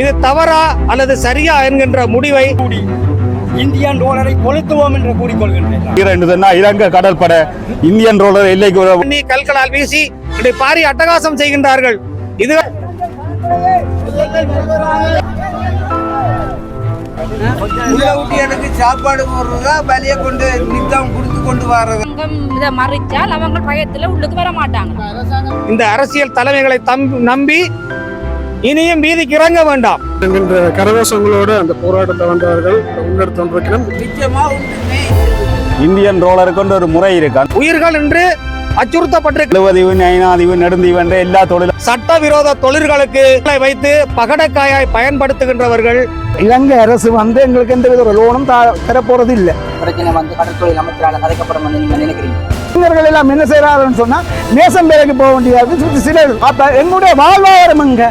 இது தவறா அல்லது சரியா என்கின்ற முடிவை கூடி இந்தியன் ரோலரை கொளுத்துவோம் என்று கூறிக்கொள்கின்றேன். இலங்கை கடற்படை இந்தியன் ரோலர் எல்லைக்கு கல்களால் வீசி இப்படி பாரி அட்டகாசம் செய்கின்றார்கள். இது உள்ளூட்டியனுக்கு சாப்பாடு போடுறதா வலிய கொண்டு நித்தம் கொடுத்து கொண்டு வர்றது. இதை மறைச்சால் அவங்க பயத்துல உள்ளுக்கு வர மாட்டாங்க இந்த அரசியல் தலைமைகளை நம்பி இனியும் வீதிக்கு இறங்க வேண்டாம். என்கின்ற கரகோஷங்களோடு அந்த போராட்டத்தை வந்தவர்கள் முன்னெடுத்து வந்திருக்கிறோம் நிச்சயமா உண்டுமே. இந்தியன் ரோலருக்கு கொண்டு ஒரு முறை இருக்கு உயிர்கள் என்று அச்சுறுத்தப்பட்டிருக்க எழுவதிவு நயனாதிவு நெடுந்தீவு என்ற எல்லா தொழிலும் சட்டவிரோத தொழில்களுக்கு வைத்து பகடக்காயாய் பயன்படுத்துகின்றவர்கள் இலங்கை அரசு வந்து எங்களுக்கு எந்த வித லோனும் தரப்போறது இல்லை பிரச்சனை வந்து கடற்தொழில் அமைச்சரால கதைக்கப்படும் நீங்க நினைக்கிறீங்க இளைஞர்கள் எல்லாம் என்ன செய்யறாருன்னு சொன்னா நேசம் வேலைக்கு போக வேண்டியது சுத்தி சில அப்ப எங்களுடைய வாழ்வாதாரம் எங்க?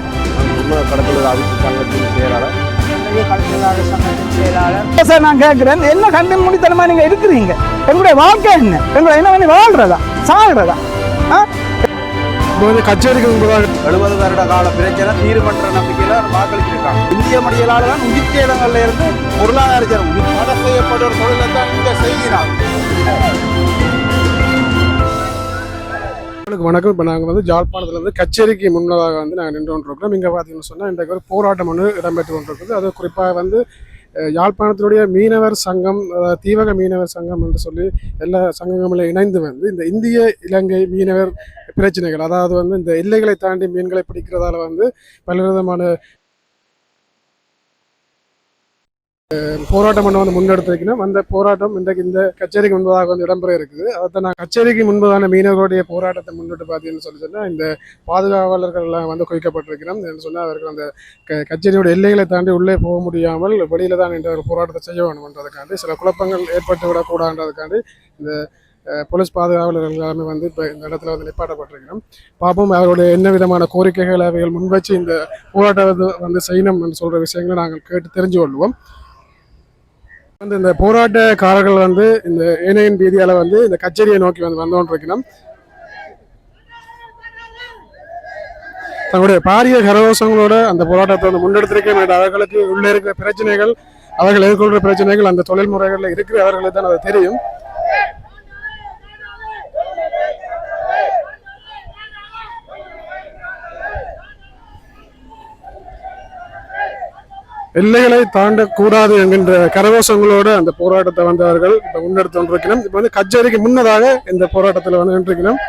சார் நான் கேட்கிறேன் என்ன கண்டு முடித்தனமா நீங்க இருக்கிறீங்க? எங்களுடைய வாழ்க்கை என்ன? எங்களை என்ன பண்ணி வாழ்றதா? சாகுறதா? கச்சேரிக்கு எழுபது வருட கால பிரச்சனை தீர்மன்ற நம்பிக்கையில வாக்களிச்சிருக்காங்க. இந்திய மடியலால தான் உயிர் சேதங்கள்ல இருந்து பொருளாதார ஒரு தொழிலை தான் இங்க செய்கிறாங்க உங்களுக்கு வணக்கம். இப்போ நாங்கள் வந்து ஜாழ்ப்பாணத்துல வந்து கச்சேரிக்கு முன்னதாக வந்து நாங்கள் நின்று கொண்டிருக்கிறோம் இங்கே பார்த்தீங்கன்னு சொன்னால் இன்றைக்கு ஒரு போராட்டம் ஒன்று இடம்பெற்று கொண்டிருக்குது. அது குறிப்பாக வந்து யாழ்ப்பாணத்தினுடைய மீனவர் சங்கம் அதாவது தீவக மீனவர் சங்கம் என்று சொல்லி எல்லா சங்கங்களும் இணைந்து வந்து இந்த இந்திய இலங்கை மீனவர் பிரச்சனைகள் அதாவது வந்து இந்த எல்லைகளை தாண்டி மீன்களை பிடிக்கிறதால வந்து பலவிதமான போராட்டம் ஒன்று வந்து முன்னெடுத்திருக்கணும். அந்த போராட்டம் இன்றைக்கு இந்த கச்சேரிக்கு முன்பதாக வந்து இடம்பெற இருக்குது. அதை நான் கச்சேரிக்கு முன்பதான மீனவர்களுடைய போராட்டத்தை முன்னிட்டு பார்த்தீங்கன்னு சொல்லி சொன்னால் இந்த பாதுகாவலர்கள்லாம் வந்து குவிக்கப்பட்டிருக்கிறோம் என்று சொன்னால் அவர்கள் அந்த க கச்சேரியோட எல்லைகளை தாண்டி உள்ளே போக முடியாமல் வெளியில தான் என்ற ஒரு போராட்டத்தை செய்ய வேணும்ன்றதுக்காண்டி சில குழப்பங்கள் ஏற்பட்டு விடக்கூடாதுன்றதுக்காண்டி இந்த போலீஸ் பாதுகாவலர்கள் எல்லாமே வந்து இப்போ இந்த இடத்துல வந்து நிப்பாட்டப்பட்டிருக்கிறோம் பார்ப்போம் அவருடைய என்ன விதமான கோரிக்கைகள் அவைகள் முன்வச்சு இந்த போராட்டம் வந்து வந்து செய்யணும் என்று சொல்கிற விஷயங்களை நாங்கள் கேட்டு தெரிஞ்சு கொள்வோம். வந்து இந்த போராட்டக்காரர்கள் வந்து இந்த ஏனையின் வீதியால வந்து இந்த கச்சேரியை நோக்கி வந்து வந்தோன்றிருக்கணும். தங்களுடைய பாரிய கரகோஷங்களோட அந்த போராட்டத்தை வந்து முன்னெடுத்திருக்கேன் அவர்களுக்கு உள்ளே இருக்கிற பிரச்சனைகள் அவர்கள் எதிர்கொள்கிற பிரச்சனைகள் அந்த தொழில் முறைகளில் இருக்கிற அவர்களுக்கு தான் அது தெரியும். எல்லைகளை தாண்டக்கூடாது என்கின்ற கரகோஷங்களோடு அந்த போராட்டத்தை வந்தவர்கள் இப்போ முன்னெடுத்து கொண்டிருக்கணும் இப்போ வந்து கச்சேரிக்கு முன்னதாக இந்த போராட்டத்தில் வந்து நின்றிருக்கணும்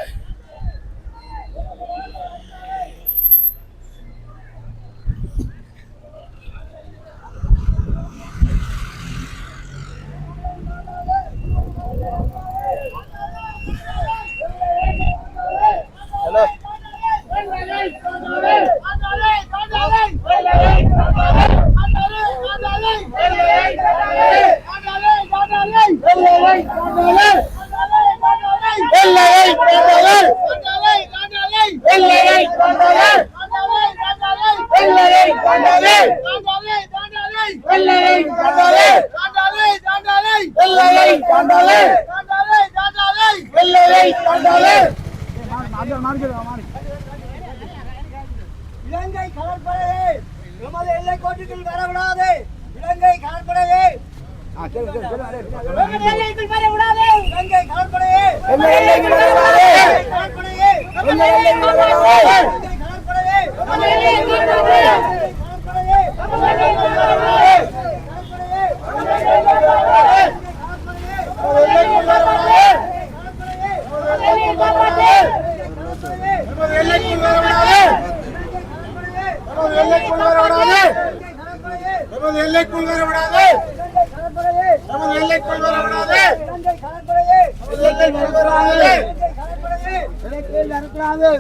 இலங்கை கடற்படையே எமது எல்லை கோட்டுக்குள் வரவிடாது இலங்கை கடற்படையே எமது எல்லைக்குள் வரவிடாது இலங்கை கடற்படையே எமது எல்லைக்குள் வரவிடாது கடற்படையே எமது எல்லைக்குள் வரவிடாது இலங்கை கடற்படையே எமது எல்லைக்குள் வரவிடாது கடற்படையே எமது எல்லைக்குள் வரவிடாது கடற்படையே எமது எல்லைக்குள் வரவிடாது கடற்படையே எமது எல்லைக்குள் வரவிடாது கடற்படையே எமது எல்லைக்குள் வரவிடாது எமது எல்லைக்குள் வரவிடாது நமது எல்லைக்குள் வரவிடாது நமது எல்லைக்குள் வரவிடாது நமது எல்லைக்குள் வரவிடாது எல்லைக்குள் வரவிடாது எல்லைக்குள் வரக்கூடாது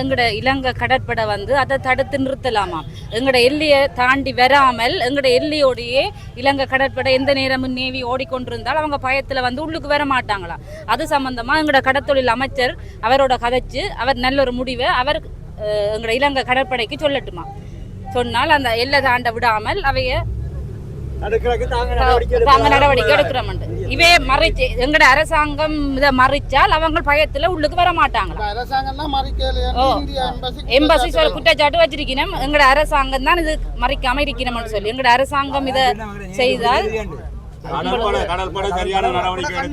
எங்களோட இலங்கை கடற்படை வந்து அதை தடுத்து நிறுத்தலாமா? எங்களோட எல்லையை தாண்டி வராமல் எங்களோட எல்லையோடையே இலங்கை கடற்படை எந்த நேரமும் நேவி ஓடிக்கொண்டிருந்தால் அவங்க பயத்தில் வந்து உள்ளுக்கு வர மாட்டாங்களாம் அது சம்பந்தமாக எங்களோட கடத்தொழில் அமைச்சர் அவரோட கதைச்சு அவர் நல்ல ஒரு முடிவை அவர் எங்களோட இலங்கை கடற்படைக்கு சொல்லட்டுமா? சொன்னால் அந்த எல்லை தாண்ட விடாமல் அவைய தாங்க நடவடிக்கை எடுக்கிறோம். இவே மறைச்சு எங்கட அரசாங்கம் இதை மறைச்சால் அவங்க பயத்துல உள்ளுக்கு வர மாட்டாங்க எம்பசி சொல்ல குற்றச்சாட்டு வச்சிருக்கணும். எங்கட அரசாங்கம் தான் இது மறைக்காம இருக்கணும்னு சொல்லி. எங்கட அரசாங்கம் இதை செய்தால் கடற்படை கடற்படை சரியான நடவடிக்கை.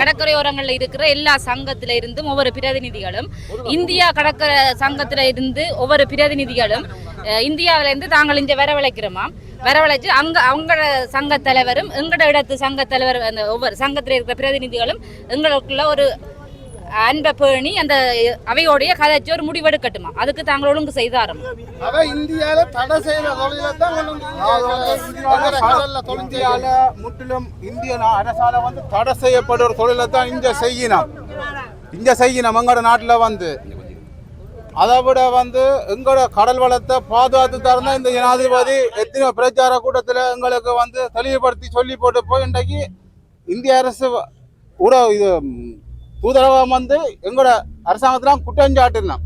கடற்கரையோரங்கள்ல இருக்கிற எல்லா சங்கத்தில இருந்தும் ஒவ்வொரு பிரதிநிதிகளும் இந்தியா கடற்கரை சங்கத்தில இருந்து ஒவ்வொரு பிரதிநிதிகளும் இந்தியாவில இருந்து தாங்கள் இங்க வரவழைக்கிறோமாம் வரவழைச்சு அங்க அவங்களோட சங்க தலைவரும் எங்கட இடத்து சங்க தலைவர் அந்த ஒவ்வொரு சங்கத்தில் இருக்கிற பிரதிநிதிகளும் எங்களுக்குள்ள ஒரு அன்பை பேணி அந்த அவையோடைய கதைச்சு ஒரு முடிவெடுக்கட்டுமா? அதுக்கு தாங்கள் ஒழுங்கு செய்தாரம் அவ இந்தியால தடை செய்த தொழிலை தான் கொண்டு வந்து இந்தியால கடல்ல தொழிற்சால முற்றிலும் இந்திய நா- அரசால வந்து தடை செய்யப்பட்ட ஒரு தொழிலை தான் இங்க செய்யணும் இங்க செய்யணும் எங்களோட நாட்டுல வந்து. அதை விட வந்து எங்களோட கடல் வளத்தை பாதுகாத்து தரணும் இந்த ஜனாதிபதி எத்தனை பிரச்சார கூட்டத்தில் எங்களுக்கு வந்து தெளிவுபடுத்தி சொல்லி போட்டு போய் இன்றைக்கு இந்திய அரசு ஊட இது தூதரகம் வந்து எங்களோட அரசாங்கத்தில் குற்றஞ்சாட்டினோம்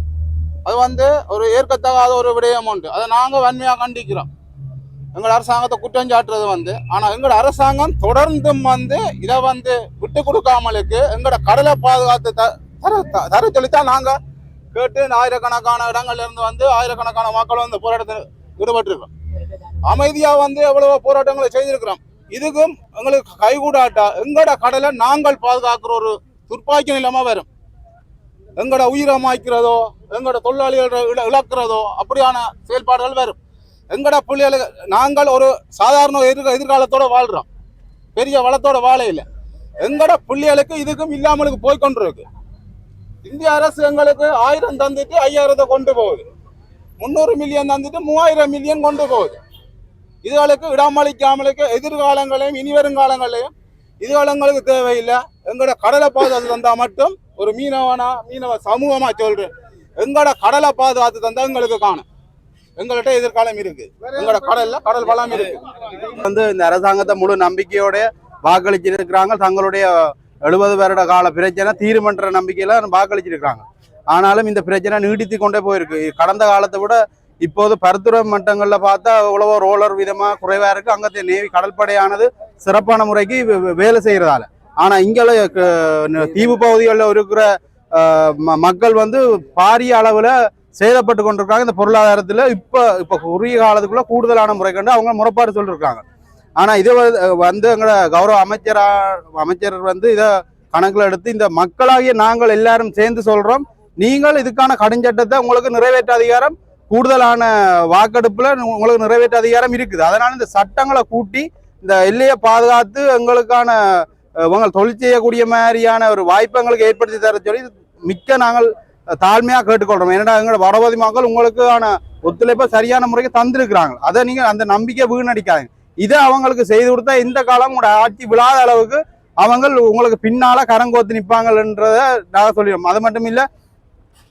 அது வந்து ஒரு ஏற்கத்தகாத ஒரு விடயம் உண்டு. அதை நாங்கள் வன்மையாக கண்டிக்கிறோம். எங்கள் அரசாங்கத்தை குற்றம் சாட்டுறது வந்து ஆனால் எங்களோட அரசாங்கம் தொடர்ந்தும் வந்து இதை வந்து விட்டு கொடுக்காமலுக்கு எங்களோட கடலை பாதுகாத்து த தர த- தர சொல்லித்தான் நாங்கள் கேட்டு ஆயிரக்கணக்கான இடங்கள்ல இருந்து வந்து ஆயிரக்கணக்கான மக்கள் வந்து போராட்டத்தில் ஈடுபட்டிருக்கிறோம் அமைதியாக வந்து எவ்வளவோ போராட்டங்களை செய்திருக்கிறோம். இதுக்கும் எங்களுக்கு கைகூடாட்டா எங்களோட கடலை நாங்கள் பாதுகாக்கிற ஒரு துர்ப்பாக்கி இல்லாமல் வரும். எங்களோட உயிரை மாய்க்கிறதோ எங்களோட தொழிலாளிகள் இழக்கிறதோ அப்படியான செயல்பாடுகள் வரும். எங்களோட பிள்ளைகளுக்கு நாங்கள் ஒரு சாதாரண எதிர் எதிர்காலத்தோட வாழ்கிறோம் பெரிய வளத்தோட வாழ இல்லை. எங்களோட பிள்ளைகளுக்கு இதுக்கும் இல்லாமலுக்கு போய் கொண்டிருக்கு. இந்திய அரசு எங்களுக்கு ஆயிரம் தந்துட்டு ஐயாயிரத்தை கொண்டு போகுது. முந்நூறு மில்லியன் தந்துட்டு மூவாயிரம் மில்லியன் கொண்டு போகுது. இதுகளுக்கு இடமளிக்காமலுக்கு எதிர்காலங்களையும் இனி வருங்காலங்களையும் இதுகளுங்களுக்கு தேவையில்லை. எங்களோட கடலை பாதுகாத்து தந்தா மட்டும் ஒரு மீனவனா மீனவ சமூகமா சொல்றேன். எங்களோட கடலை பாதுகாத்து தந்தா எங்களுக்கு காணும். எங்கள்கிட்ட எதிர்காலம் இருக்கு. எங்களோட கடல்ல கடல் வளம் இருக்கு. வந்து இந்த அரசாங்கத்தை முழு நம்பிக்கையோட வாக்களிச்சிருக்கிறாங்க. தங்களுடைய எழுபது வருட கால பிரச்சனை தீர்மன்ற நம்பிக்கையில வாக்களிச்சிருக்கிறாங்க. ஆனாலும் இந்த பிரச்சனை நீடித்து கொண்டே போயிருக்கு. கடந்த காலத்தை விட இப்போது பருத்துறை மட்டங்களில் பார்த்தா உழவோ ரோலர் விதமாக குறைவாக இருக்குது அங்கே நேவி கடற்படையானது சிறப்பான முறைக்கு வே- வேலை செய்கிறதால ஆனால் இங்கே தீவு பகுதிகளில் இருக்கிற ம- மக்கள் வந்து பாரிய அளவில் சேதப்பட்டு கொண்டிருக்காங்க. இந்த பொருளாதாரத்தில் இப்போ இப்போ குறுகிய காலத்துக்குள்ளே கூடுதலான முறை கண்டு அவங்க முறைப்பாடு சொல்லியிருக்காங்க ஆனால் இதை வந்து- வந்து எங்களோட கௌரவ அமைச்சரா அமைச்சர் வந்து இதை கணக்கில் எடுத்து இந்த மக்களாகிய நாங்கள் எல்லாரும் சேர்ந்து சொல்கிறோம் நீங்கள் இதுக்கான கடுஞ்சட்டத்தை உங்களுக்கு நிறைவேற்ற அதிகாரம் கூடுதலான வாக்கெடுப்புல உங்களுக்கு நிறைவேற்ற அதிகாரம் இருக்குது. அதனால இந்த சட்டங்களை கூட்டி இந்த எல்லையை பாதுகாத்து எங்களுக்கான உங்கள் தொழில் செய்யக்கூடிய மாதிரியான ஒரு வாய்ப்பை எங்களுக்கு ஏற்படுத்தி தர சொல்லி மிக்க நாங்கள் தாழ்மையாக கேட்டுக்கொள்றோம். ஏன்னா எங்களோட வடபதி மக்கள் உங்களுக்கான ஒத்துழைப்பை சரியான முறைக்கு தந்திருக்கிறாங்க. அதை நீங்கள் அந்த நம்பிக்கை வீணடிக்காதீங்க. இதை அவங்களுக்கு செய்து கொடுத்தா இந்த காலம் உங்களோட ஆட்சி விழாத அளவுக்கு அவங்க உங்களுக்கு பின்னால் கரங்கோத்து நிற்பாங்கன்றதை நாங்கள் சொல்லிடுவோம் அது மட்டும் இல்லை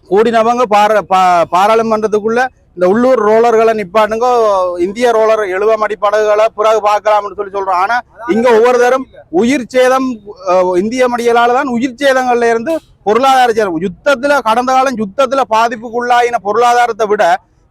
கூடினவங்க பார பா- பாராளுமன்றத்துக்குள்ள இந்த உள்ளூர் ரோலர்களை நிப்பாட்டுங்க. இந்திய ரோலர் எழுவ மடிப்படகுகளை பிறகு பார்க்கலாம்னு சொல்லி சொல்றோம். ஆனா இங்க ஒவ்வொரு தரம் உயிர் சேதம் இந்திய மடியலால தான் உயிர் சேதங்கள்ல இருந்து பொருளாதார சேதம் யுத்தத்துல கடந்த காலம் யுத்தத்துல பாதிப்புக்குள்ளாயின பொருளாதாரத்தை விட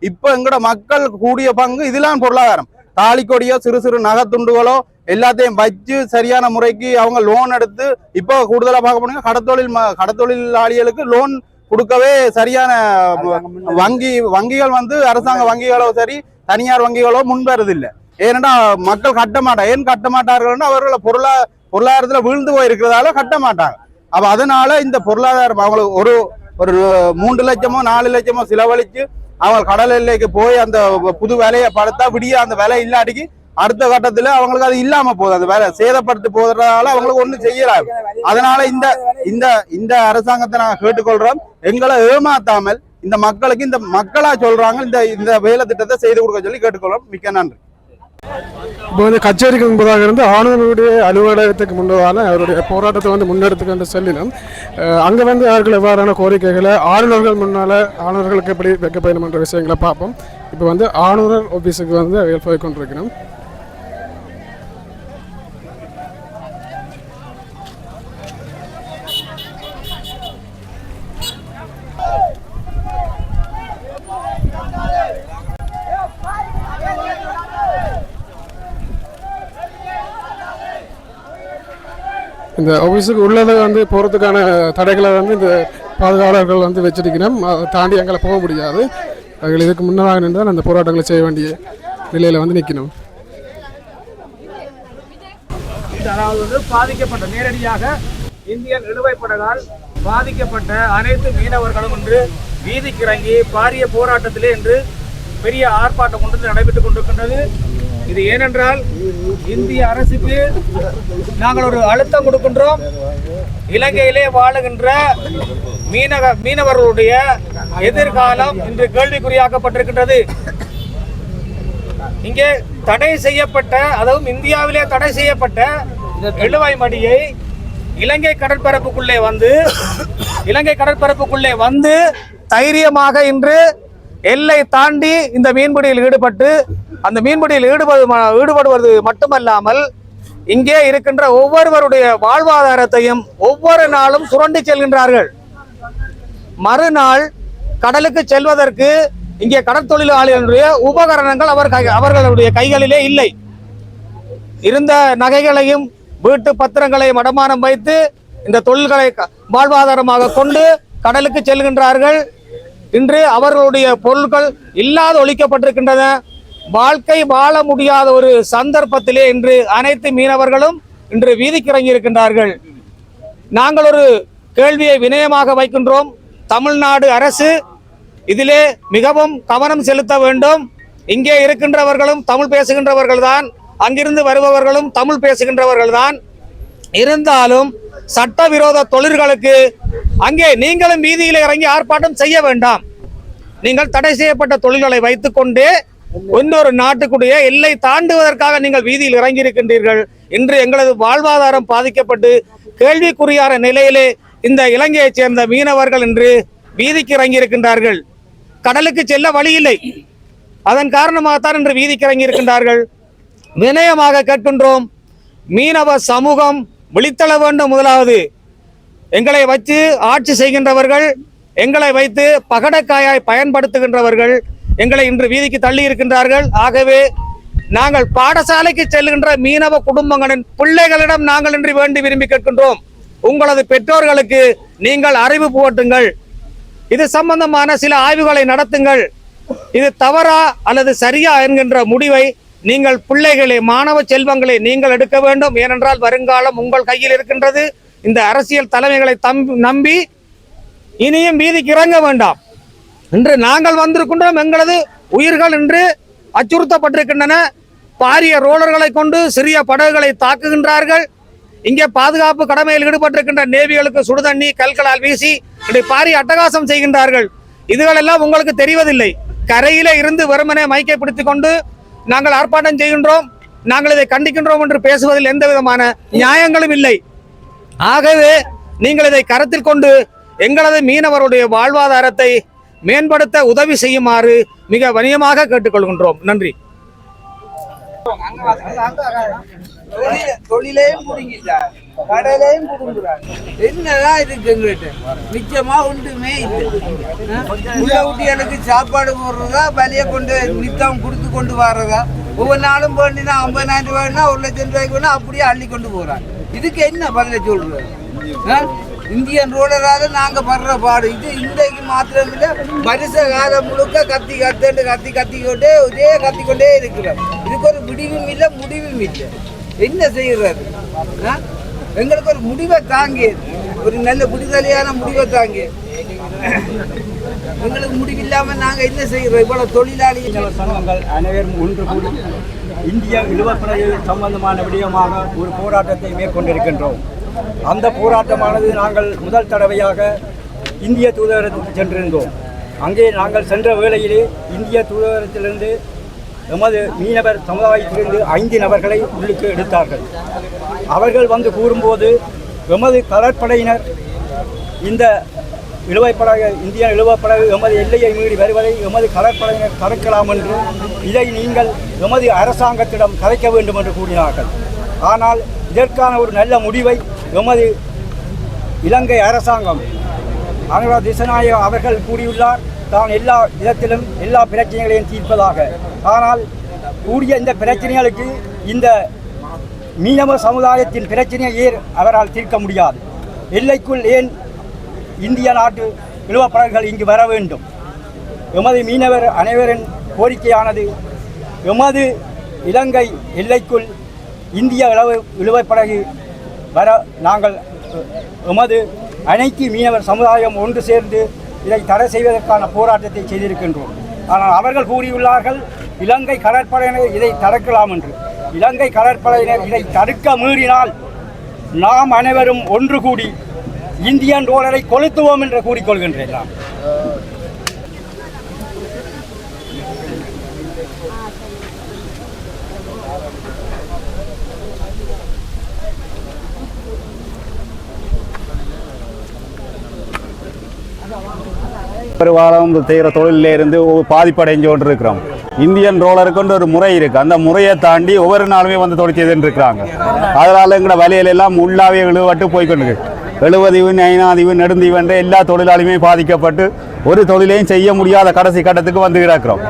இப்ப எங்கட மக்கள் கூடிய பங்கு இதெல்லாம் பொருளாதாரம். தாலிக்கொடியோ சிறு சிறு நகைத்துண்டுகளோ எல்லாத்தையும் வச்சு சரியான முறைக்கு அவங்க லோன் எடுத்து இப்போ கூடுதலாக பார்க்க போனீங்க கடத்தொழில் ம- கடத்தொழிலாளிகளுக்கு லோன் கொடுக்கவே சரியான வங்கி வங்கிகள் வந்து அரசாங்க வங்கிகளோ சரி தனியார் வங்கிகளோ முன்வருது இல்லை ஏன்னா மக்கள் கட்ட மாட்டாங்க ஏன் கட்ட மாட்டார்கள்னா அவர்கள் பொருளா பொருளாதாரத்துல வீழ்ந்து போயிருக்கிறதால கட்ட மாட்டாங்க. அப்ப அதனால இந்த பொருளாதாரம் அவங்களுக்கு ஒரு ஒரு மூன்று லட்சமோ நாலு லட்சமோ செலவழிச்சு அவங்க கடல் எல்லைக்கு போய் அந்த புது வேலையை படுத்தா விடிய அந்த வேலை இல்லாட்டிக்கு அடுத்த கட்டத்துல அவங்களுக்கு அது இல்லாம போகுது. அந்த வேலை சேதப்படுத்தி போகிறதால அவங்களுக்கு ஒண்ணு செய்யலாம் அதனால இந்த இந்த இந்த அரசாங்கத்தை நாங்க கேட்டுக்கொள்றோம். எங்களை ஏமாத்தாமல் இந்த மக்களுக்கு இந்த மக்களா சொல்றாங்க இந்த இந்த வேலை திட்டத்தை செய்து கொடுக்க சொல்லி கேட்டுக்கொள்றோம். மிக்க நன்றி. இப்போ வந்து கச்சேரிக்கு முன்பதாக இருந்து ஆளுநருடைய அலுவலகத்துக்கு முன்பதான அவருடைய போராட்டத்தை வந்து முன்னெடுத்துக்கொண்டு செல்லினோம். அங்கே வந்து அவர்கள் எவ்வாறான கோரிக்கைகளை ஆளுநர்கள் முன்னால் ஆளுநர்களுக்கு எப்படி வைக்கப்படணும் என்ற விஷயங்களை பார்ப்போம். இப்போ வந்து ஆளுநர் ஆஃபீஸுக்கு வந்து போய் கொண்டிருக்கிறோம். இந்த ஆஃபீஸுக்கு உள்ளதை வந்து போகிறதுக்கான தடைகளை வந்து இந்த பாதுகாவலர்கள் வந்து வச்சிருக்கிறோம் அதை தாண்டி எங்களை போக முடியாது. அவர்கள் இதுக்கு முன்னதாக நின்று அந்த போராட்டங்களை செய்ய வேண்டிய நிலையில் வந்து நிற்கணும் அதாவது வந்து பாதிக்கப்பட்ட நேரடியாக இந்தியன் நிலுவைப்படலால் பாதிக்கப்பட்ட அனைத்து மீனவர்களும் இன்று வீதிக்கிறங்கி பாரிய போராட்டத்திலே இன்று பெரிய ஆர்ப்பாட்டம் கொண்டு நடைபெற்றுக் கொண்டிருக்கின்றது. இது ஏனென்றால் இந்திய அரசுக்கு நாங்கள் ஒரு அழுத்தம் கொடுக்கின்றோம். இலங்கையிலே வாழுகின்ற மீனவ மீனவர்களுடைய எதிர்காலம் இன்று கேள்விக்குறியாக்கப்பட்டிருக்கின்றது. இங்கே தடை செய்யப்பட்ட அதுவும் இந்தியாவிலே தடை செய்யப்பட்ட எழுவாய் மடியை இலங்கை கடற்பரப்புக்குள்ளே வந்து இலங்கை கடற்பரப்புக்குள்ளே வந்து தைரியமாக இன்று எல்லை தாண்டி இந்த மீன்பிடியில் ஈடுபட்டு அந்த மீன்பிடியில் ஈடுபடு ஈடுபடுவது மட்டுமல்லாமல் இங்கே இருக்கின்ற ஒவ்வொருவருடைய வாழ்வாதாரத்தையும் ஒவ்வொரு நாளும் சுரண்டி செல்கின்றார்கள். மறுநாள் கடலுக்கு செல்வதற்கு இங்கே கடற்தொழிலாளிகளுடைய உபகரணங்கள் அவர் கை- அவர்களுடைய கைகளிலே இல்லை. இருந்த நகைகளையும் வீட்டு பத்திரங்களையும் அடமானம் வைத்து இந்த தொழில்களை க- வாழ்வாதாரமாக கொண்டு கடலுக்கு செல்கின்றார்கள். இன்று அவர்களுடைய பொருட்கள் இல்லாத ஒழிக்கப்பட்டிருக்கின்றன. வாழ்க்கை வாழ முடியாத ஒரு சந்தர்ப்பத்திலே இன்று அனைத்து மீனவர்களும் இன்று வீதிக்கு இறங்கி இருக்கின்றார்கள் நாங்கள் ஒரு கேள்வியை வினயமாக வைக்கின்றோம். தமிழ்நாடு அரசு இதிலே மிகவும் கவனம் செலுத்த வேண்டும். இங்கே இருக்கின்றவர்களும் தமிழ் பேசுகின்றவர்கள் தான் அங்கிருந்து வருபவர்களும் தமிழ் பேசுகின்றவர்கள் தான் இருந்தாலும் சட்டவிரோத தொழில்களுக்கு அங்கே நீங்களும் வீதியில் இறங்கி ஆர்ப்பாட்டம் செய்ய வேண்டாம். நீங்கள் தடை செய்யப்பட்ட தொழில்களை வைத்துக்கொண்டே இன்னொரு நாட்டுக்குடைய எல்லை தாண்டுவதற்காக நீங்கள் வீதியில் இறங்கி இருக்கின்றீர்கள் இன்று எங்களது வாழ்வாதாரம் பாதிக்கப்பட்டு கேள்விக்குறியான நிலையிலே இந்த இலங்கையைச் சேர்ந்த மீனவர்கள் இன்று வீதிக்கு இறங்கி இருக்கின்றார்கள் கடலுக்கு செல்ல வழி இல்லை அதன் காரணமாகத்தான் இன்று வீதிக்கு இறங்கி இருக்கின்றார்கள் வினயமாக கேட்கின்றோம் மீனவ சமூகம் விழித்தள வேண்டும் முதலாவது. எங்களை வச்சு ஆட்சி செய்கின்றவர்கள் எங்களை வைத்து பகடக்காயாய் பயன்படுத்துகின்றவர்கள் எங்களை இன்று வீதிக்கு தள்ளி இருக்கின்றார்கள். ஆகவே நாங்கள் பாடசாலைக்கு செல்கின்ற மீனவ குடும்பங்களின் பிள்ளைகளிடம் நாங்கள் இன்று வேண்டி விரும்பி கேட்கின்றோம். உங்களது பெற்றோர்களுக்கு நீங்கள் அறிவு புகட்டுங்கள். இது சம்பந்தமான சில ஆய்வுகளை நடத்துங்கள். இது தவறா அல்லது சரியா என்கின்ற முடிவை நீங்கள் பிள்ளைகளை மாணவ செல்வங்களை நீங்கள் எடுக்க வேண்டும். ஏனென்றால் வருங்காலம் உங்கள் கையில் இருக்கின்றது. இந்த அரசியல் தலைமைகளை தம் நம்பி இனியும் வீதிக்கு இறங்க வேண்டாம். இன்று நாங்கள் வந்திருக்கின்றோம் எங்களது உயிர்கள் இன்று அச்சுறுத்தப்பட்டிருக்கின்றன. பாரிய ரோலர்களை கொண்டு சிறிய படகுகளை தாக்குகின்றார்கள். இங்கே பாதுகாப்பு கடமையில் ஈடுபட்டிருக்கின்ற நேவிகளுக்கு சுடுதண்ணி கல்களால் வீசி இப்படி பாரிய அட்டகாசம் செய்கின்றார்கள். இதுகளெல்லாம் உங்களுக்கு தெரிவதில்லை. கரையிலே இருந்து வெறுமனே மைக்கை பிடித்து கொண்டு நாங்கள் ஆர்ப்பாட்டம் செய்கின்றோம். நாங்கள் இதை கண்டிக்கின்றோம் என்று பேசுவதில் எந்த விதமான நியாயங்களும் இல்லை. ஆகவே நீங்கள் இதை கருத்தில் கொண்டு எங்களது மீனவருடைய வாழ்வாதாரத்தை மேம்படுத்த உதவி செய்யுமாறு மிக வணிகமாக கேட்டுக்கொள்கின்றோம். நன்றி. தொழிலையும் புடுங்கிட்டார் கடலையும் புடுங்குறார் என்னதான் இருக்கு எங்ககிட்ட நிச்சயமா ஒன்றுமே இல்லை. ஆ? உள்ள குட்டிகளுக்கு சாப்பாடு போடுறதா வலிய கொண்டு நித்தம் கொடுத்து கொண்டு வர்றதா? ஒவ்வொரு நாளும் வேண்டினா ஐம்பதாயிரம் ரூபாய்னா ஒரு லட்சம் ரூபாய்க்கு வேணா அப்படியே அள்ளி கொண்டு போறாங்க. இதுக்கு என்ன பதில சொல்றது? இந்தியன் ரூலராக நாங்கள் படுற பாடு. இது இன்றைக்கு மாத்திரம் இல்ல வருஷ காலம் முழுக்க கத்தி கத்தண்டு கத்தி கத்தி கொண்டே ஒரே கத்தி கொண்டே இருக்கிறோம். இதுக்கு ஒரு முடிவும் இல்லை முடிவும் இல்லை. என்ன செய்யறது? எங்களுக்கு ஒரு முடிவை தாங்கி ஒரு நல்ல புரிதலையான முடிவை தாங்கி எங்களுக்கு முடிவில்லாம நாங்க என்ன செய்யறோம்? இவ்வளவு தொழிலாளி சங்கங்கள் அனைவரும் ஒன்று கூடி இந்திய இழுவப்படகு சம்பந்தமான விடயமாக ஒரு போராட்டத்தை மேற்கொண்டிருக்கின்றோம். அந்த போராட்டமானது நாங்கள் முதல் தடவையாக இந்திய தூதரகத்துக்கு சென்றிருந்தோம். அங்கே நாங்கள் சென்ற வேளையிலே இந்திய தூதரகத்திலிருந்து எமது மீனவர் சமுதாயத்திலிருந்து ஐந்து நபர்களை உள்ளுக்கு எடுத்தார்கள். அவர்கள் வந்து கூறும்போது எமது கடற்படையினர் இந்த இழுவைப்படகு இந்திய இழுவப்படகு எமது எல்லையை மீறி வருவதை எமது கடற்படையினர் தடுக்கலாம் என்று இதை நீங்கள் எமது அரசாங்கத்திடம் கதைக்க வேண்டும் என்று கூறினார்கள். ஆனால் இதற்கான ஒரு நல்ல முடிவை எமது இலங்கை அரசாங்கம் அனுரா திசநாயக அவர்கள் கூறியுள்ளார் தான் எல்லா விதத்திலும் எல்லா பிரச்சனைகளையும் தீர்ப்பதாக. ஆனால் கூடிய இந்த பிரச்சனைகளுக்கு இந்த மீனவ சமுதாயத்தின் பிரச்சனையை ஏன் அவரால் தீர்க்க முடியாது? எல்லைக்குள் ஏன் இந்திய நாட்டு இழுவப்படகுகள் இங்கு வர வேண்டும்? எமது மீனவர் அனைவரின் கோரிக்கையானது எமது இலங்கை எல்லைக்குள் இந்திய இளவு இழுவைப்படகு வர நாங்கள் எமது அனைத்து மீனவர் சமுதாயம் ஒன்று சேர்ந்து இதை தடை செய்வதற்கான போராட்டத்தை செய்திருக்கின்றோம். ஆனால் அவர்கள் கூறியுள்ளார்கள் இலங்கை கடற்படையினர் இதை தடுக்கலாம் என்று. இலங்கை கடற்படையினர் இதை தடுக்க மீறினால் நாம் அனைவரும் ஒன்று கூடி இந்தியன் ரோலரை கொளுத்துவோம் என்று கூறிக்கொள்கின்றேன். நான் பெரும்பாலும் செய்கிற தொழிலில் இருந்து பாதிப்படைஞ்சு கொண்டு இருக்கிறோம் இந்தியன் ரோலருக்குன்ற ஒரு முறை இருக்கு. அந்த முறையை தாண்டி ஒவ்வொரு நாளுமே வந்து தொழில் இருக்கிறாங்க அதனால எங்களோட வலையில எல்லாம் உள்ளாவே இழுவட்டு போய்க்கொண்டு எழுபதீவு நைனாதீவு நெடுந்தீவுன்ற எல்லா தொழிலாளியுமே பாதிக்கப்பட்டு ஒரு தொழிலையும் செய்ய முடியாத கடைசி கட்டத்துக்கு வந்து கிடக்கிறோம்.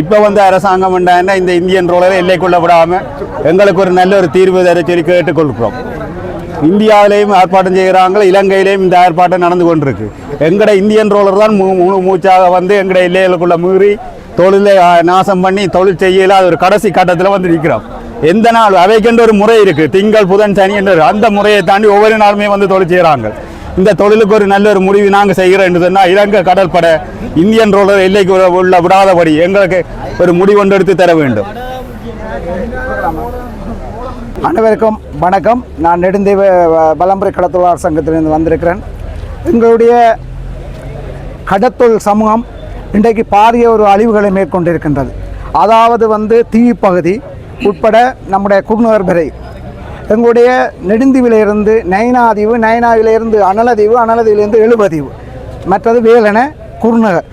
இப்போ வந்து அரசாங்கம் என்ன இந்த இந்தியன் ரோலரை எல்லைக்குள்ள விடாமல் எங்களுக்கு ஒரு நல்ல ஒரு தீர்வு தர சொல்லி கேட்டுக்கொள்கிறோம் இந்தியாவிலேயும் ஆர்ப்பாட்டம் செய்கிறாங்க இலங்கையிலேயும் இந்த ஆர்ப்பாட்டம் நடந்து கொண்டிருக்கு. எங்கட இந்தியன் ரோலர் தான் மூணு மூச்சாக வந்து எங்கட எல்லைகளுக்குள்ள மீறி தொழிலை நாசம் பண்ணி தொழில் செய்யல. அது ஒரு கடைசி கட்டத்தில் வந்து நிற்கிறோம் எந்த நாள் அவைக்கென்று ஒரு முறை இருக்கு. திங்கள் புதன் சனி என்று அந்த முறையை தாண்டி ஒவ்வொரு நாளுமே வந்து தொழில் செய்கிறாங்க இந்த தொழிலுக்கு ஒரு நல்ல ஒரு முடிவு நாங்கள் செய்கிறோம் என்று சொன்னால் இலங்கை கடற்படை இந்தியன் ரோலர் எல்லைக்கு உள்ள- விடாதபடி எங்களுக்கு ஒரு முடிவு ஒன்று எடுத்து தர வேண்டும். அனைவருக்கும் வணக்கம். நான் நெடுந்தீவு வ- கடத்தொழிலாளர் சங்கத்திலிருந்து வந்திருக்கிறேன். எங்களுடைய கடத்தொழில் சமூகம் இன்றைக்கு பாரிய ஒரு அழிவுகளை மேற்கொண்டிருக்கின்றது. அதாவது வந்து தீவு பகுதி உட்பட நம்முடைய குறுநகர் பிறை. எங்களுடைய நெடுந்தீவிலிருந்து நயனாதீவு நயனாவிலிருந்து அனலதீவு அனலதீவிலிருந்து எழுபதீவு. மற்றது வேலன குறுநகர்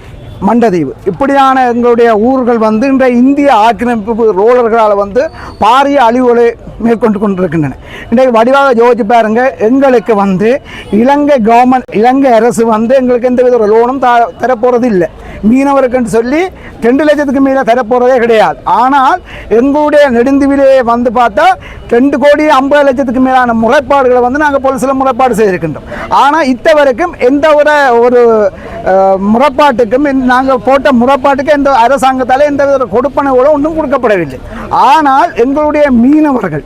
மண்டதீவு. இப்படியான எங்களுடைய ஊர்கள் வந்து இன்றைய இந்திய ஆக்கிரமிப்பு ரோலர்களால் வந்து பாரிய அழிவுகளை மேற்கொண்டு கொண்டிருக்கின்றன. இன்றைக்கு வடிவாக யோசிச்சு பாருங்க எங்களுக்கு வந்து இலங்கை கவர்மெண்ட் இலங்கை அரசு வந்து எங்களுக்கு எந்த வித ஒரு லோனும் த தரப்போகிறது இல்லை மீனவருக்குன்னு சொல்லி ரெண்டு லட்சத்துக்கு மேலே தரப்போகிறதே கிடையாது. ஆனால் எங்களுடைய நெடுந்துவிலேயே வந்து பார்த்தா ரெண்டு கோடி ஐம்பது லட்சத்துக்கு மேலான முறைப்பாடுகளை வந்து நாங்கள் போலீஸில் முறைப்பாடு செய்திருக்கின்றோம். ஆனால் இத்த வரைக்கும் எந்த ஒரு ஒரு முறைப்பாட்டுக்கும் நாங்கள் போட்ட முறைப்பாட்டுக்கு எந்த அரசாங்கத்தால் எந்த வித கொடுப்பனவுகளும் ஒன்றும் கொடுக்கப்படவில்லை. ஆனால் எங்களுடைய மீனவர்கள்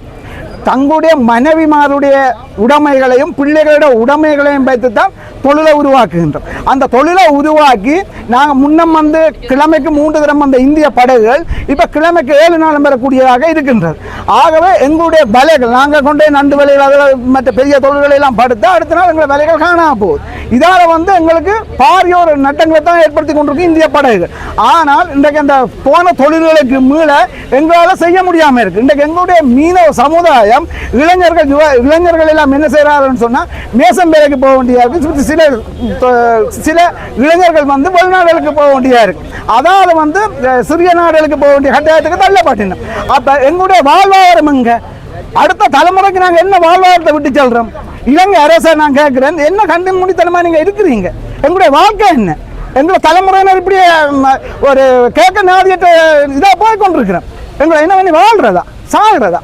தங்களுடைய மனைவிமாருடைய உடைமைகளையும் பிள்ளைகளுடைய உடைமைகளையும் வைத்து தான் தொழிலை உருவாக்குகின்றோம். அந்த தொழிலை உருவாக்கி நாங்கள் முன்னம் வந்து கிழமைக்கு மூன்று தினம் வந்த இந்திய படகுகள் இப்போ கிழமைக்கு ஏழு நாளும் பெறக்கூடியதாக இருக்கின்றது. ஆகவே எங்களுடைய வலைகள் நாங்கள் கொண்டு நண்டு வலைகள் அதில் மற்ற பெரிய தொழில்களை எல்லாம் படுத்து அடுத்த நாள் எங்களை வலைகள் காணாமல் போகுது. இதால் வந்து எங்களுக்கு பாரிய ஒரு நட்டங்களை தான் ஏற்படுத்தி கொண்டிருக்கு இந்திய படகுகள். ஆனால் இன்றைக்கு அந்த போன தொழில்களுக்கு மீள எங்களால் செய்ய முடியாமல் இருக்குது இன்றைக்கு எங்களுடைய மீனவ சமுதாயம் இளைஞர்கள் யுவ- இளைஞர்கள் எல்லாம் என்ன செய்கிறாருன்னு சொன்னால் மேசம் வேலைக்கு போக வேண்டியா இருக்குது சில சில இளைஞர்கள் வந்து வெளிநாடுகளுக்கு போக வேண்டியதா இருக்கு. அதாவது வந்து சிறிய நாடுகளுக்கு போக வேண்டிய கட்டாயத்துக்கு தள்ளப்பட்டினோம். அப்போ எங்களுடைய வாழ்வாதாரம் எங்க? அடுத்த தலைமுறைக்கு நாங்கள் என்ன வாழ்வாதாரத்தை விட்டு செல்கிறோம் இலங்கை அரசை நான் கேட்குறேன். என்ன கண்டு முடித்தனமாக நீங்கள் இருக்கிறீங்க? எங்களுடைய வாழ்க்கை என்ன? எங்களை தலைமுறையினர் இப்படி ஒரு கேட்க நாதியத்தை இதாக போய் கொண்டிருக்கிறோம். எங்களை என்ன பண்ணி வாழ்கிறதா சாகிறதா?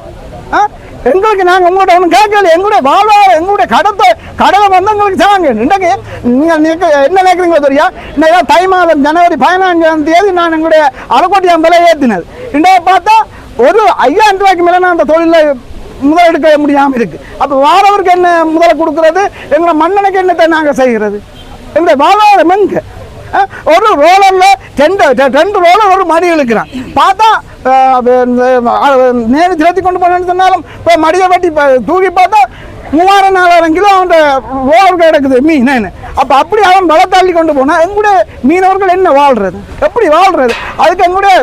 ஆ? எங்களுக்கு நாங்கள் உங்கள்கிட்ட ஒன்றும் கேட்கல எங்களுடைய வாழ்வாதாரம் எங்களுடைய கடத்தை கடலை வந்து எங்களுக்கு சாங்க இன்றைக்கு நீங்கள் என்ன நினைக்கிறீங்களோ தெரியா? இன்னைக்கு தை மாதம் ஜனவரி பதினஞ்சாம் தேதி நான் எங்களுடைய அரைக்கோட்டியாம் விலை ஏற்றினது இன்றைய பார்த்தா ஒரு ஐயாயிரம் ரூபாய்க்கு மேலே நான் அந்த தொழிலில் முதலெடுக்க முடியாமல் இருக்குது அப்போ வாரவருக்கு என்ன முதலை கொடுக்கறது? எங்களை மண்ணனுக்கு என்னத்தை நாங்கள் செய்கிறது? எங்களுடைய வாழ்வாதாரம் எங்கே? ஒரு ரோலரில் ரெண்டு ரெண்டு ரோலர் ஒரு மடி இழுக்கிறான். பார்த்தா நேரு திரட்டி கொண்டு போனேன்னு சொன்னாலும் இப்போ மடியை வெட்டி தூக்கி பார்த்தா மூவாயிரம் நாலாயிரம் கிலோ அவன் ரோலர் கிடக்குது மீன் அப்போ அப்படி அவன் வள தள்ளி கொண்டு போனால் எங்களுடைய மீனவர்கள் என்ன வாழ்றது? எப்படி வாழ்றது? அதுக்கு எங்களுடைய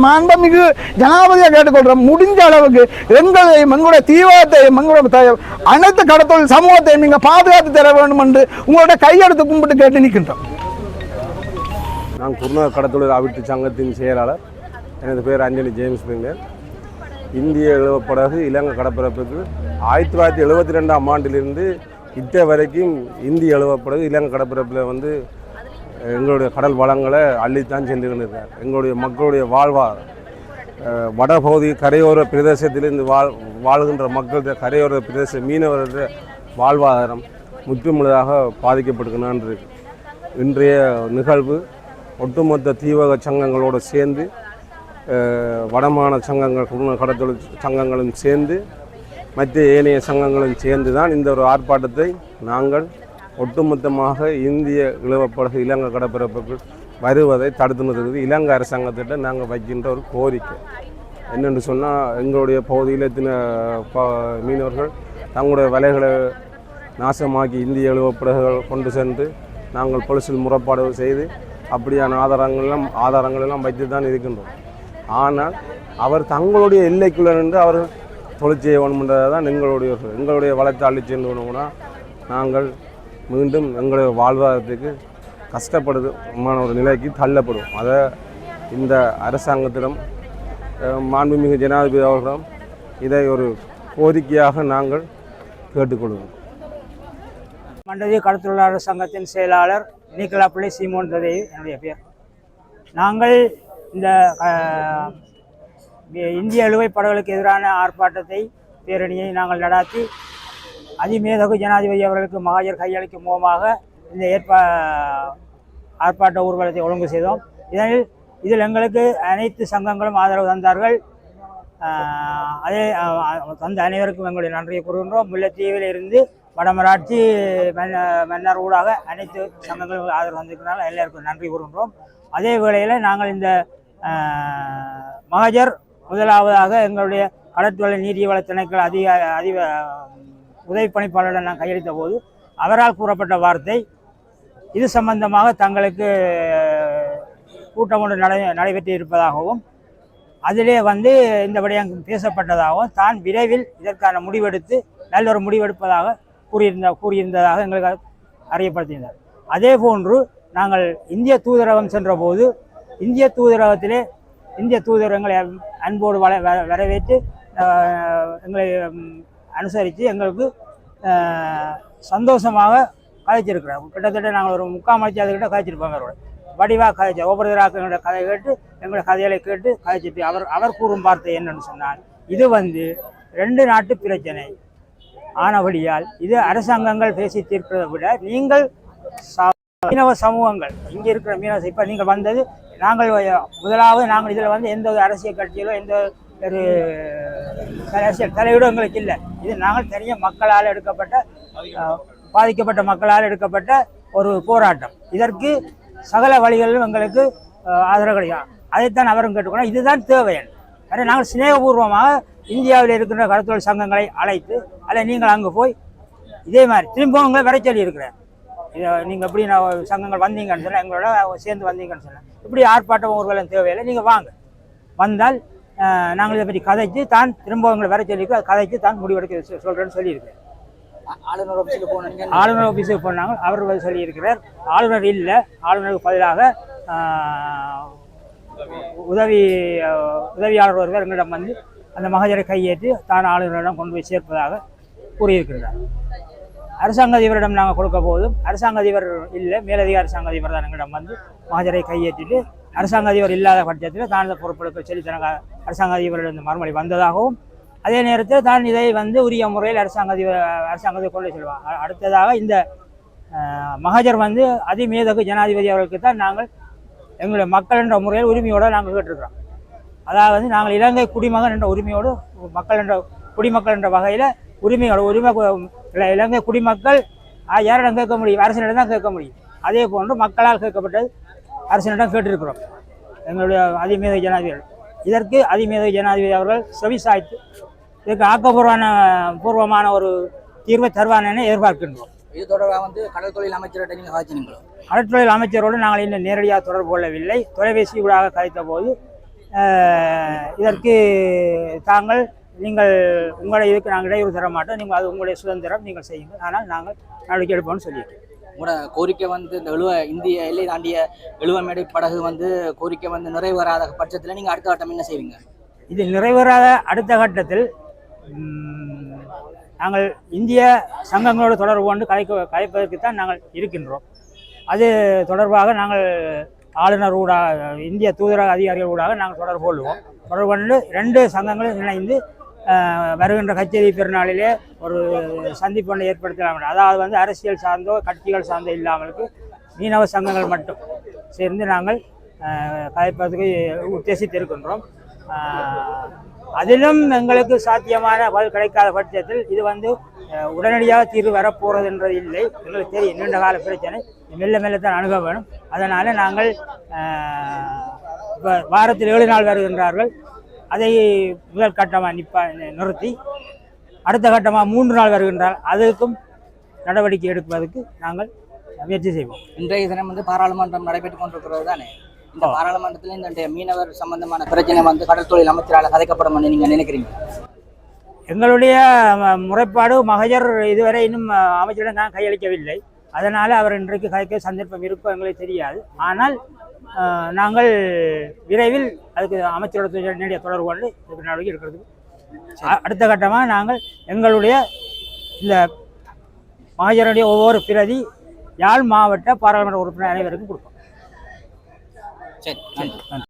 மாண்பமிகு மா- ஜனாதிபதியாக கேட்டுக்கொள்கிறோம் முடிஞ்ச அளவுக்கு எங்களையும் எங்களுடைய தீவிரத்தையும் எங்களுடைய அனைத்து கடத்தொழில் சமூகத்தையும் நீங்கள் பாதுகாத்து தர வேண்டும் என்று உங்களுடைய கையெடுத்து கும்பிட்டு கேட்டு நிற்கின்றோம் நான் குருநாள் கடத்தொழில் அபிட்டு சங்கத்தின் செயலாளர். எனது பேர் அஞ்சலி ஜேம்ஸ் பிங்கர் இந்திய எழுவப்படகு இலங்கை கடற்பரப்புக்கு ஆயிரத்தி தொள்ளாயிரத்தி எழுபத்தி ரெண்டாம் ஆண்டிலிருந்து இத்த வரைக்கும் இந்திய எழுவப்படகு இலங்கை கடற்பரப்பில் வந்து எங்களுடைய கடல் வளங்களை அள்ளித்தான் சென்று கொண்டிருக்கார் எங்களுடைய மக்களுடைய வாழ்வார் வடபகுதி கரையோர பிரதேசத்திலிருந்து வாழ் வாழ்கின்ற மக்களுடைய கரையோர பிரதேச மீனவர்களுடைய வாழ்வாதாரம் முற்றுமுழுதாக பாதிக்கப்பட்டுக்கணும் இன்றைய நிகழ்வு ஒட்டுமொத்த தீவக சங்கங்களோடு சேர்ந்து வடமான சங்கங்கள் குடும்ப கடத்தொழில் சங்கங்களும் சேர்ந்து மற்ற ஏனைய சங்கங்களும் சேர்ந்து தான் இந்த ஒரு ஆர்ப்பாட்டத்தை நாங்கள் ஒட்டுமொத்தமாக இந்திய இழுவப்படகு இலங்கை கடற்பரப்புக்கு வருவதை தடுத்து நிறுத்துவது இலங்கை அரசாங்கத்திட்ட நாங்கள் வைக்கின்ற ஒரு கோரிக்கை. என்னென்று சொன்னால் எங்களுடைய பகுதியில் எத்தின ப மீனவர்கள் தங்களுடைய வலைகளை நாசமாக்கி இந்திய இழுவப்படகுகள் கொண்டு சென்று நாங்கள் பொலிசில் முறைப்பாடு செய்து அப்படியான ஆதாரங்கள்லாம் ஆதாரங்களெல்லாம் வைத்து தான் இருக்கின்றோம். ஆனால் அவர் தங்களுடைய எல்லைக்குள்ளே நின்று அவர் தொழில் செய்ய வேணுமென்றதை தான் எங்களுடைய எங்களுடைய வளத்தை அழிச்சு வேணும்னா நாங்கள் மீண்டும் எங்களுடைய வாழ்வாதாரத்துக்கு கஷ்டப்படுதுமான ஒரு நிலைக்கு தள்ளப்படும் அதை இந்த அரசாங்கத்திடம் மாண்புமிகு ஜனாதிபதி அவர்களிடம் இதை ஒரு கோரிக்கையாக நாங்கள் கேட்டுக்கொள்வோம் மண்டலிய கடத்தொழிலாளர் சங்கத்தின் செயலாளர் நீக்கலாப்பிள்ளை சீமோன் ததை என்னுடைய பேர் நாங்கள் இந்த இந்திய அலுவை படகுகளுக்கு எதிரான ஆர்ப்பாட்டத்தை பேரணியை நாங்கள் நடாத்தி அதிமேதகு ஜனாதிபதி அவர்களுக்கு மகாஜர் கையளிக்கும் முகமாக இந்த ஏற்பா ஆர்ப்பாட்ட ஊர்வலத்தை ஒழுங்கு செய்தோம். இதனில் இதில் எங்களுக்கு அனைத்து சங்கங்களும் ஆதரவு தந்தார்கள். அதே தந்த அனைவருக்கும் எங்களுடைய நன்றியை கூறுகின்றோம். முல்லைத்தீவில் இருந்து வடமராட்சி மன்ன மன்னர் ஊடாக அனைத்து சங்கங்களும் ஆதரவு வந்திருக்கிறனால எல்லாருக்கும் நன்றி கூறுகின்றோம். அதே வேளையில் நாங்கள் இந்த மகஜர் முதலாவதாக எங்களுடைய கடற்தொழில் நீதிவள திணைக்கள் அதிக அதிக உதவி பணிப்பாளரிடம் நான் கையளித்த போது அவரால் கூறப்பட்ட வார்த்தை இது சம்பந்தமாக தங்களுக்கு கூட்டம் ஒன்று நடை நடைபெற்று இருப்பதாகவும் அதிலே வந்து இந்த விடயம் பேசப்பட்டதாகவும் தான் விரைவில் இதற்கான முடிவெடுத்து நல்ல ஒரு முடிவெடுப்பதாக கூறியிருந்த கூறியிருந்ததாக எங்களுக்கு அறியப்படுத்தியிருந்தார். அதே போன்று நாங்கள் இந்திய தூதரகம் சென்றபோது இந்திய தூதரகத்திலே இந்திய தூதர் எங்களை அன்போடு வள வரவேற்று எங்களை அனுசரித்து எங்களுக்கு சந்தோஷமாக கதைச்சிருக்கிறார் கிட்டத்தட்ட நாங்கள் ஒரு முக்கால் மணிச்சு அதுக்கிட்ட கதைச்சிருப்பாங்க அவரோட. வடிவாக கதைச்சு ஒவ்வொருத்தராக எங்களோட கதை கேட்டு எங்களோட கதைகளை கேட்டு கதைச்சிட்டு அவர் அவர் கூறும் வார்த்தை என்னன்னு சொன்னால் இது வந்து ரெண்டு நாட்டு பிரச்சனை. ஆனபடியால் இது அரசாங்கங்கள் பேசி தீர்ப்பதை விட நீங்கள் மீனவ சமூகங்கள் இங்கே இருக்கிற மீனவ இப்போ நீங்கள் வந்தது நாங்கள் முதலாவது நாங்கள் இதில் வந்து எந்த ஒரு அரசியல் கட்சியிலோ எந்த ஒரு அரசியல் தலையீடும் எங்களுக்கு இல்லை. இது நாங்கள் தனியாக மக்களால் எடுக்கப்பட்ட பாதிக்கப்பட்ட மக்களால் எடுக்கப்பட்ட ஒரு போராட்டம். இதற்கு சகல வழிகளிலும் எங்களுக்கு ஆதரவு கிடைக்கும். அதைத்தான் அவரும் கேட்டுக்கணும் இதுதான் தேவை எனவே நாங்கள் சிநேகபூர்வமாக இந்தியாவில் இருக்கின்ற கடத்தொழில் சங்கங்களை அழைத்து அல்ல நீங்கள் அங்கே போய் இதே மாதிரி திரும்பவும் உங்களை வர சொல்லி இருக்கிறேன் இதை நீங்கள் எப்படி நான் சங்கங்கள் வந்தீங்கன்னு சொன்னால் எங்களோட சேர்ந்து வந்தீங்கன்னு சொன்னேன். இப்படி ஆர்ப்பாட்டம் ஊர்வலம் தேவையில்லை நீங்கள் வாங்க. வந்தால் நாங்கள் இதை பற்றி கதைச்சு தான் திரும்ப உங்களை வர சொல்லியிருக்கோம் கதைச்சு தான் முடிவெடுக்க சொ- சொல்றேன்னு சொல்லியிருக்கேன் ஆளுநர் ஆஃபீஸுக்கு போனீங்க ஆளுநர் ஆஃபீஸுக்கு போனாங்க அவர் சொல்லியிருக்கிறார். ஆளுநர் இல்லை ஆளுநருக்கு பதிலாக உதவி உதவியாளர் ஒருவர் எங்களிடம் வந்து அந்த மகஜரை கையேற்றி தான் ஆளுநரிடம் கொண்டு போய் சேர்ப்பதாக கூறியிருக்கிறார். அரசாங்க அதிபரிடம் நாங்கள் கொடுக்க போதும். அரசாங்க அதிபர் இல்லை மேலதிக அரசாங்க அதிபர் தான் எங்களிடம் வந்து மகஜரை கையேற்றிட்டு அரசாங்க அதிபர் இல்லாத பட்சத்தில் தான் இந்த பொறுப்பெடுக்க சொல்லி தனக்கு அரசாங்க அதிபரிடம் மறுமொழி வந்ததாகவும் அதே நேரத்தில் தான் இதை வந்து உரிய முறையில் அரசாங்க அதிபர் அரசாங்கத்தை கொண்டு செல்வாங்க அடுத்ததாக இந்த மகஜர் வந்து அதிமேதகு ஜனாதிபதி அவர்களுக்கு தான் நாங்கள் எங்களுடைய மக்கள் என்ற முறையில் உரிமையோடு நாங்கள் கேட்டிருக்கிறோம். அதாவது நாங்கள் இலங்கை குடிமகன் என்ற உரிமையோடு மக்கள் என்ற குடிமக்கள் என்ற வகையில் உரிமையோட உரிமை இலங்கை குடிமக்கள் யாரிடம் கேட்க முடியும்? அரசனிடம் தான் கேட்க முடியும். அதே போன்று மக்களால் கேட்கப்பட்டது அரசனிடம் கேட்டிருக்கிறோம். எங்களுடைய அதிமேத ஜனாதிபதி. இதற்கு அதிமேத ஜனாதிபதி அவர்கள் செவி சாய்த்து இதற்கு ஆக்கப்பூர்வமான பூர்வமான ஒரு தீர்வை தருவான் எதிர்பார்க்கின்றோம். இது தொடர்பாக வந்து கடல் தொழில் அமைச்சர்கிட்ட நீங்க காய்ச்சினீங்களோ கடற்றொழில் அமைச்சரோடு நாங்கள் இன்னும் நேரடியாக தொடர்பு கொள்ளவில்லை. தொலைபேசி ஊடாக கதைத்த போது இதற்கு தாங்கள் நீங்கள் உங்களை இதுக்கு நாங்கள் இடையூறு தர மாட்டோம். நீங்கள் அது உங்களுடைய சுதந்திரம் நீங்கள் செய்யுங்கள். ஆனால் நாங்கள் நடவடிக்கை எடுப்போம்னு சொல்லியிருக்கோம் உங்களோட கோரிக்கை வந்து இந்த எழுவ இந்திய எல்லை தாண்டிய எழுவமேடை படகு வந்து கோரிக்கை வந்து நிறைவேறாத பட்சத்தில் நீங்க அடுத்த கட்டம் என்ன செய்வீங்க? இது நிறைவேறாத அடுத்த கட்டத்தில் நாங்கள் இந்திய சங்கங்களோடு தொடர்பு கொண்டு கலைக்க கலைப்பதற்கு தான் நாங்கள் இருக்கின்றோம். அது தொடர்பாக நாங்கள் ஆளுநர் ஊடாக இந்திய தூதரக அதிகாரிகள் ஊடாக நாங்கள் தொடர்பு கொள்வோம். தொடர்பு கொண்டு ரெண்டு சங்கங்களும் இணைந்து வருகின்ற கச்சேரி பெருநாளிலே ஒரு சந்திப்பு ஒன்று ஏற்படுத்தலாம். அதாவது வந்து அரசியல் சார்ந்தோ கட்சிகள் சார்ந்தோ இல்லாமலுக்கு மீனவ சங்கங்கள் மட்டும் சேர்ந்து நாங்கள் கலைப்பதற்கு உத்தேசித்திருக்கின்றோம் அதிலும் எங்களுக்கு சாத்தியமான பதில் கிடைக்காத பட்சத்தில் இது வந்து உடனடியாக தீர்வு வரப்போகிறது என்றது இல்லை. எங்களுக்கு தெரியும் நீண்ட கால பிரச்சனை. மெல்ல மெல்ல தான் அணுக வேணும். அதனால் நாங்கள் வாரத்தில் ஏழு நாள் வருகின்றார்கள். அதை முதல் கட்டமாக நிப்பா நிறுத்தி அடுத்த கட்டமாக மூன்று நாள் வருகின்றார். அதுக்கும் நடவடிக்கை எடுப்பதற்கு நாங்கள் முயற்சி செய்வோம். இன்றைய தினம் வந்து பாராளுமன்றம் நடைபெற்றுக் கொண்டிருக்கிறது தானே? இந்த பாராளுமன்றத்தில் இந்த மீனவர் சம்பந்தமான பிரச்சனை வந்து கடல் தொழில் அமைச்சரால் கதைக்கப்படும் என்று நீங்க நினைக்கிறீங்க? எங்களுடைய முறைப்பாடு மகஜர் இதுவரை இன்னும் அமைச்சரிடம் நான் கையளிக்கவில்லை. அதனால் அவர் இன்றைக்கு கதைக்க சந்தர்ப்பம் இருக்கும் எங்களுக்கு தெரியாது. ஆனால் நாங்கள் விரைவில் அதுக்கு அமைச்சரோட நேரடிய தொடர்பு கொண்டு இதுக்கு நடவடிக்கை எடுக்கிறதுக்கு. அடுத்த கட்டமாக நாங்கள் எங்களுடைய இந்த மகஜருடைய ஒவ்வொரு பிரதி யாழ் மாவட்ட பாராளுமன்ற உறுப்பினர் அனைவருக்கும் கொடுப்போம். சரி நன்றி.